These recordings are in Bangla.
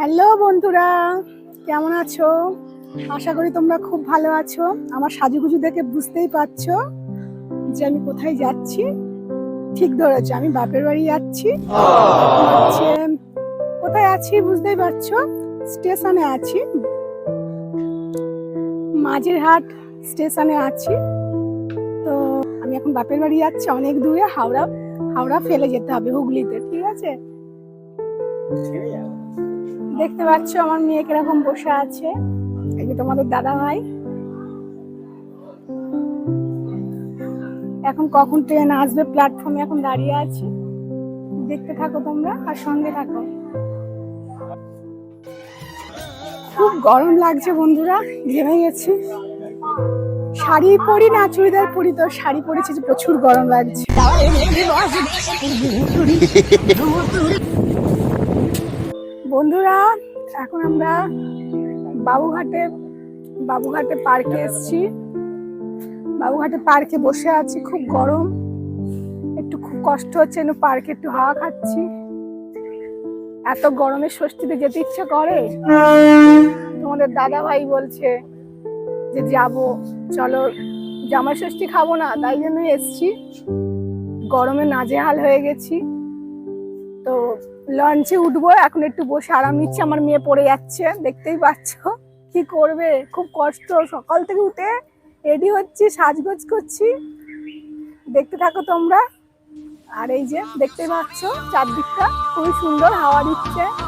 হ্যালো বন্ধুরা, কেমন আছো? আশা করি তোমরা খুব ভালো আছো। আমার সাজুগুজু দেখে বুঝতেই পারছ যে আমি কোথায় যাচ্ছি। ঠিক ধরেছো, আমি বাপের বাড়ি যাচ্ছি। কোথায় আছি বুঝতেই পারছ? স্টেশনে আছি। মাঝেরহাট স্টেশনে আছি। তো আমি এখন বাপের বাড়ি যাচ্ছি, অনেক দূরে হাওড়া হাওড়া ফেলে যেতে হবে হুগলিতে, ঠিক আছে? দেখতে পাচ্ছ আমার মেয়ে কীরকম বসে আছে। এই তোমাদের দাদা ভাই এখন কখন ট্রেন আসবে প্ল্যাটফর্মে এখন দাঁড়িয়ে আছি। দেখতে থাকো তোমরা আর সঙ্গে থাকো। খুব গরম লাগছে বন্ধুরা, ঘেমে গেছি। শাড়ি পরি না, চুড়িদার পরি তো, শাড়ি পরেছি যে প্রচুর গরম লাগছে। বন্ধুরা, এখন আমরা বাবুঘাটে বাবুঘাটে পার্কে এসছি। বাবুঘাটে পার্কে বসে আছি, খুব গরম। একটু খুব কষ্ট হচ্ছে পার্কে একটু হাওয়া খাচ্ছি। এত গরমে ষষ্ঠীতে যেতে ইচ্ছে করে? তোমাদের দাদা ভাই বলছে যে যাব। চলো, জামাই ষষ্ঠী খাব না, তাই জন্যই এসছি। গরমে নাজেহাল হয়ে গেছি। তো লঞ্চে উঠবো এখন একটু বসে আরাম নিচ্ছে আমার মেয়ে পড়ে যাচ্ছে দেখতেই পাচ্ছ। কি করবে? খুব কষ্ট। সকাল থেকে উঠে রেডি হচ্ছি সাজগোজ করছি। দেখতে থাকো তোমরা। আর এই যে দেখতে পাচ্ছ চারদিকটা খুবই সুন্দর হাওয়া দিচ্ছে।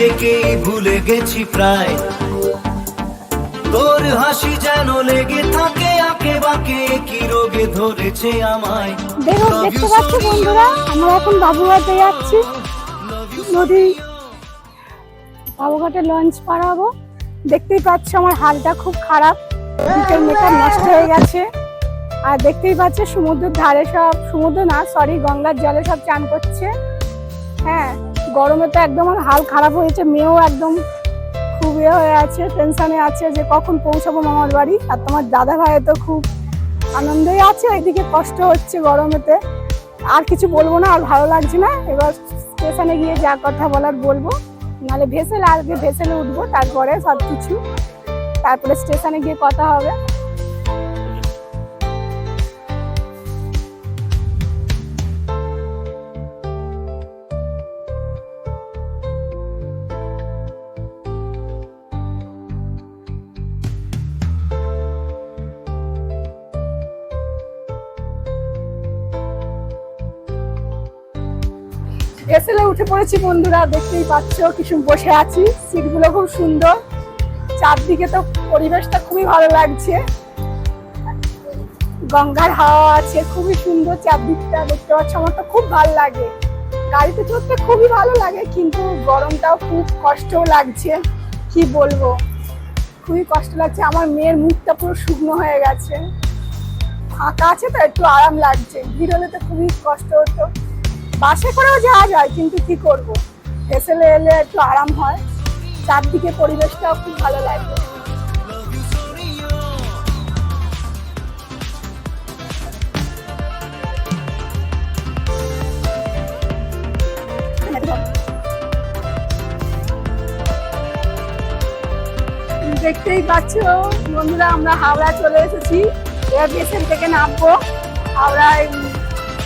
মনে নিজেকে ভুলে গেছি প্রায়। তোর হাসি যেন লেগে থাকে আঁকে বাঁকে কি রোগে ধরেছে আমায়। দেখো দেখতে পাচ্ছ বন্ধুরা আমরা এখন বাবুঘাটে যাচ্ছি। নদী বাবুঘাটে লঞ্চ পার হব দেখতেই পাচ্ছ আমার হালটা খুব খারাপ দিকের মেকআপ নষ্ট হয়ে গেছে। আর দেখতেই পাচ্ছ সমুদ্রের ধারে সব সমুদ্র না সরি গঙ্গার জলে সব চান করছে। হ্যাঁ গরমে তো একদম হাল খারাপ হয়েছে, মেয়েও একদম খুব ইয়ে হয়ে আছে টেনশানে আছে যে কখন পৌঁছাবো মামার বাড়ি। আর তোমার দাদা ভাই তো খুব আনন্দই আছে, এদিকে কষ্ট হচ্ছে গরমেতে। আর কিছু বলব না, আর ভালো লাগছে না। এবার স্টেশনে গিয়ে যা কথা বলার বলব। নাহলে ভেসেলে আগে ভেসেলে উঠবো, তারপরে সব কিছু তারপরে স্টেশনে গিয়ে কথা হবে। ভেসেলে উঠে পড়েছি বন্ধুরা, দেখতেই পাচ্ছ কিছু বসে আছি। সিটগুলো খুব সুন্দর। চারদিকে তো পরিবেশটা খুবই ভালো লাগছে। গঙ্গার হাওয়া আছে, খুবই সুন্দর চারদিকটা, দেখতে পাচ্ছ আমার তো খুব ভালো লাগে। গাড়িতে চড়তে খুবই ভালো লাগে, কিন্তু গরমটাও খুব কষ্টও লাগছে। কি বলব? খুবই কষ্ট লাগছে, আমার মেয়ের মুখটা পুরো শুকনো হয়ে গেছে। ফাঁকা আছে তো, একটু আরাম লাগছে। ভিড় হলে তো খুবই কষ্ট হতো। বাসে করেও যাওয়া যায়, কিন্তু কি করব? ভেসেলে এলে একটু আরাম হয়। চারদিকে পরিবেশটাও খুব ভালো লাগে। দেখতেই পাচ্ছ, বন্ধুরা, আমরা হাওড়া চলে এসেছি। স্টেশন থেকে নামবো। হাওড়ায়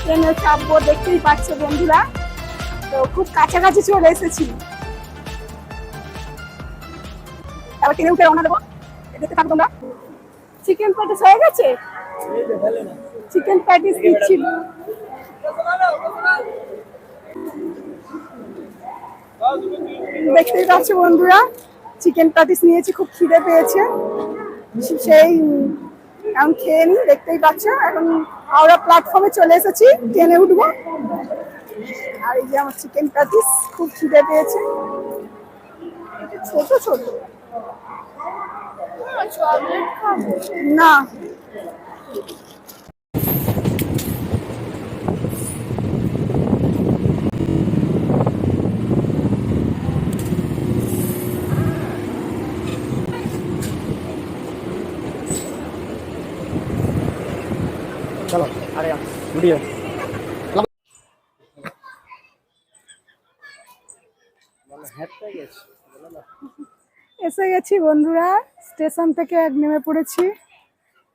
ট্রেনে চাপবো, দেখতেই পাচ্ছ বন্ধুরা। তো খুব কাছাকাছি চলে এসেছি। এবার ট্রেনে উঠে রওনা দেবো। দেখতে থাকো তোমরা। চিকেন প্যাটিস হয়ে গেছে? চিকেন প্যাটিস দিচ্ছি। দেখতেই পাচ্ছ বন্ধুরা চিকেন প্যাটিস নিয়েছি, খুব খিদে পেয়েছে। সেই এখন খেয়ে নি, দেখতেই পাচ্ছ। এখন হাওড়া প্ল্যাটফর্মে চলে এসেছি ট্রেনে উঠবো। আর এই যে আমার চিকেন প্যাটিস খুব খিদে পেয়েছে। ছোট ছোট। না। চলো আরে ভিডিও এসে গেছি বন্ধুরা স্টেশন থেকে এক নেমে পড়েছি।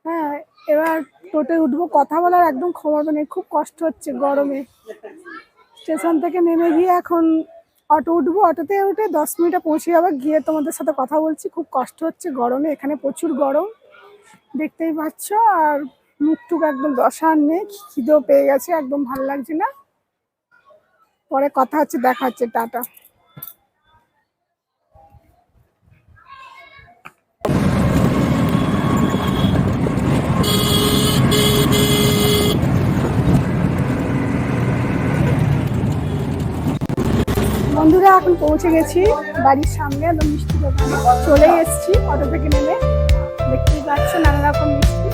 হ্যাঁ এবার টোটে উঠবো কথা বলার একদম খবর নেই খুব কষ্ট হচ্ছে গরমে। স্টেশন থেকে নেমে গিয়ে এখন অটো উঠবো অটোতে উঠে দশ মিনিটে পৌঁছে যাব গিয়ে তোমাদের সাথে কথা বলছি খুব কষ্ট হচ্ছে গরমে এখানে প্রচুর গরম দেখতেই পাচ্ছ আর মুখ টুক একদম দশার নেই, খিদেও পেয়ে গেছে, একদম ভালো লাগছে না। পরে কথা হচ্ছে, দেখা হচ্ছে, টাটা। বন্ধুরা, এখন পৌঁছে গেছি বাড়ির সামনে, একদম মিষ্টি দোকানে। চলে এসেছি, অটো থেকে নেমে। দেখতেই পাচ্ছ, নানা রকম মিষ্টি।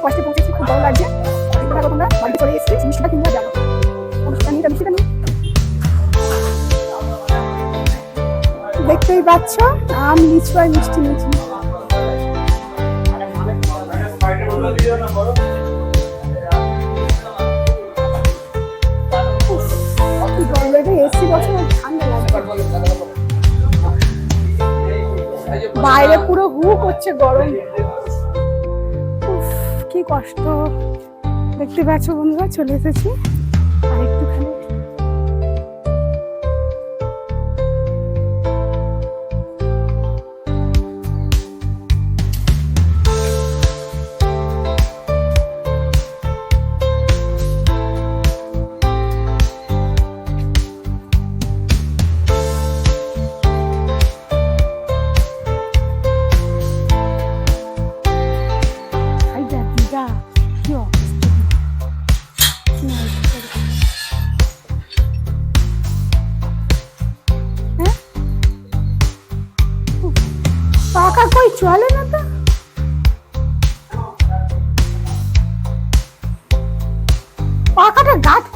অনেক কষ্টে পৌঁছেছি, খুব ভালো লাগছে। দেখো তোমরা বাড়িতে চলে এসেছি মিষ্টিটা কিনতে যাব। মিষ্টিটা নিয়ে দেখতেই পাচ্ছ, আম, লিচু আর মিষ্টি মিষ্টি বাইরে পুরো হু করছে গরম। কি কষ্ট দেখতে পাচ্ছ বন্ধুরা? চলে এসেছি।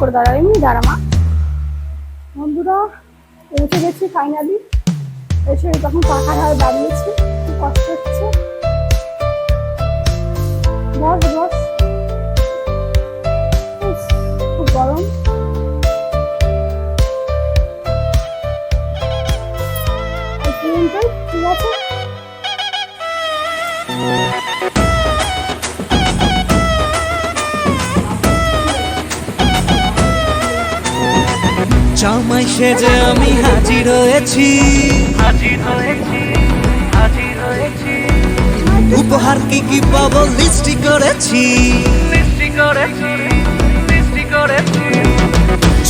করে দাঁড়া এমনি দাঁড়া মা। বন্ধুরা পৌঁছে গেছি ফাইনালি এসে তখন পাখা ধারে দাঁড়িয়েছি কষ্ট হচ্ছে। বস বস। জামাই সেজে আমি হাজির হয়েছি। উপহার কি কি পাবো লিস্টি করেছি।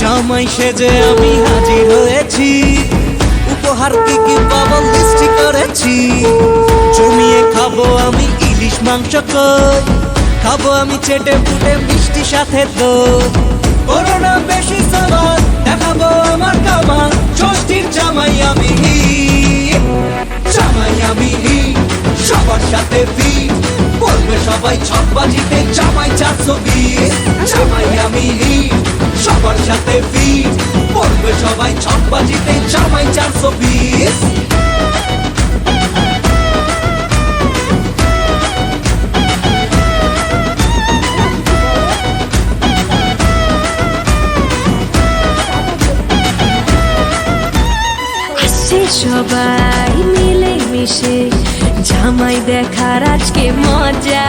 জামাই সেজে আমি হাজির হয়েছি। উপহার কি কি পাবো লিস্টি করেছি। জমিয়ে খাব আমি ইলিশ মাংস খাব আমি চেটে ফুটে মিষ্টি সাথে দই করোনা বেশি দেখাবো আমার কামান ষষ্ঠীর জামাই আমি। জামাই আমি। সবার সাথে ফি বলবে সবাই ছক বাজিতে জামাই চারশো বিশ জামাই আমি। সবার সাথে ফি বলবে সবাই ছক বাজিতে জামাই চারশো বিশ সবাই মিলে মিশে জামাই দেখার আজকে মজা।